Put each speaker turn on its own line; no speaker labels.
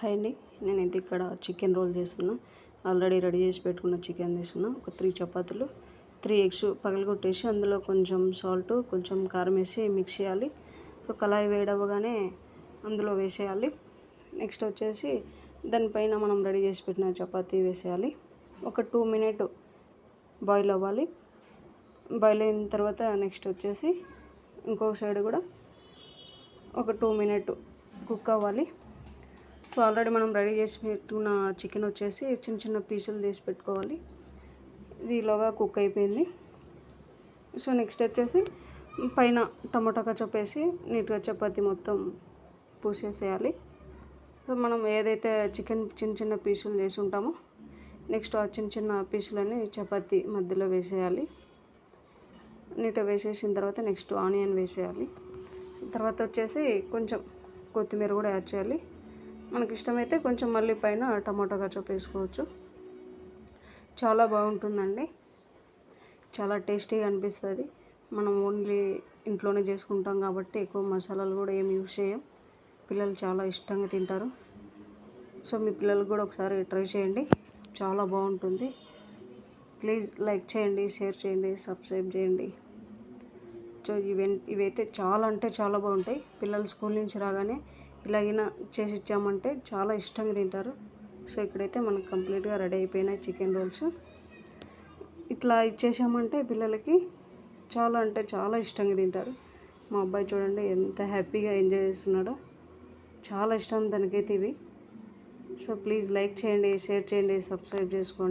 Hi అండి. నేనైతే ఇక్కడ చికెన్ రోల్ చేస్తున్నా. ఆల్రెడీ రెడీ చేసి పెట్టుకున్న చికెన్ తీసుకున్నా. ఒక త్రీ చపాతీలు త్రీ ఎగ్స్ పగలగొట్టేసి అందులో కొంచెం సాల్ట్ కొంచెం కారం వేసి మిక్స్ చేయాలి. సో కళాయి వేడవగానే అందులో వేసేయాలి. నెక్స్ట్ వచ్చేసి దానిపైన మనం రెడీ చేసి పెట్టిన చపాతీ వేసేయాలి. ఒక టూ మినిట్ బాయిల్ అవ్వాలి. బాయిల్ అయిన తర్వాత నెక్స్ట్ వచ్చేసి ఇంకొక సైడ్ కూడా ఒక టూ మినిట్ కుక్ అవ్వాలి. సో ఆల్రెడీ మనం రెడీ చేసి పెట్టుకున్న చికెన్ వచ్చేసి చిన్న చిన్న పీసులు తీసి పెట్టుకోవాలి. ఇది ఇలాగా కుక్ అయిపోయింది. సో నెక్స్ట్ వచ్చేసి పైన టమాటా కచప్ వేసి నీట్గా చపాతి మొత్తం పూసేసేయాలి. సో మనం ఏదైతే చికెన్ చిన్న చిన్న పీసులు చేసి ఉంటామో నెక్స్ట్ ఆ చిన్న చిన్న పీసులన్నీ చపాతి మధ్యలో వేసేయాలి. నీట్గా వేసేసిన తర్వాత నెక్స్ట్ ఆనియన్ వేసేయాలి. తర్వాత వచ్చేసి కొంచెం కొత్తిమీర కూడా యాడ్ చేయాలి. మనకి ఇష్టమైతే కొంచెం మళ్ళీ పైన టమాటో కచప్ వేసుకోవచ్చు. చాలా బాగుంటుందండి. చాలా టేస్టీగా అనిపిస్తుంది. మనం ఓన్లీ ఇంట్లోనే చేసుకుంటాం కాబట్టి ఎక్కువ మసాలాలు కూడా ఏం యూస్ చేయం. పిల్లలు చాలా ఇష్టంగా తింటారు. సో మీ పిల్లలకు కూడా ఒకసారి ట్రై చేయండి. చాలా బాగుంటుంది. ప్లీజ్ లైక్ చేయండి షేర్ చేయండి సబ్స్క్రైబ్ చేయండి. సో ఇవి ఇవైతే చాలా అంటే చాలా బాగుంటాయి. పిల్లలు స్కూల్ నుంచి రాగానే ఇలాగిన చేసి ఇచ్చామంటే చాలా ఇష్టంగా తింటారు. సో ఇక్కడైతే మనకు కంప్లీట్గా రెడీ అయిపోయినాయి చికెన్ రోల్స్. ఇట్లా ఇచ్చేసామంటే పిల్లలకి చాలా అంటే చాలా ఇష్టంగా తింటారు. మా అబ్బాయి చూడండి ఎంత హ్యాపీగా ఎంజాయ్ చేస్తున్నాడో. చాలా ఇష్టం దానికైతే ఇవి. సో ప్లీజ్ లైక్ చేయండి షేర్ చేయండి సబ్స్క్రైబ్ చేసుకోండి.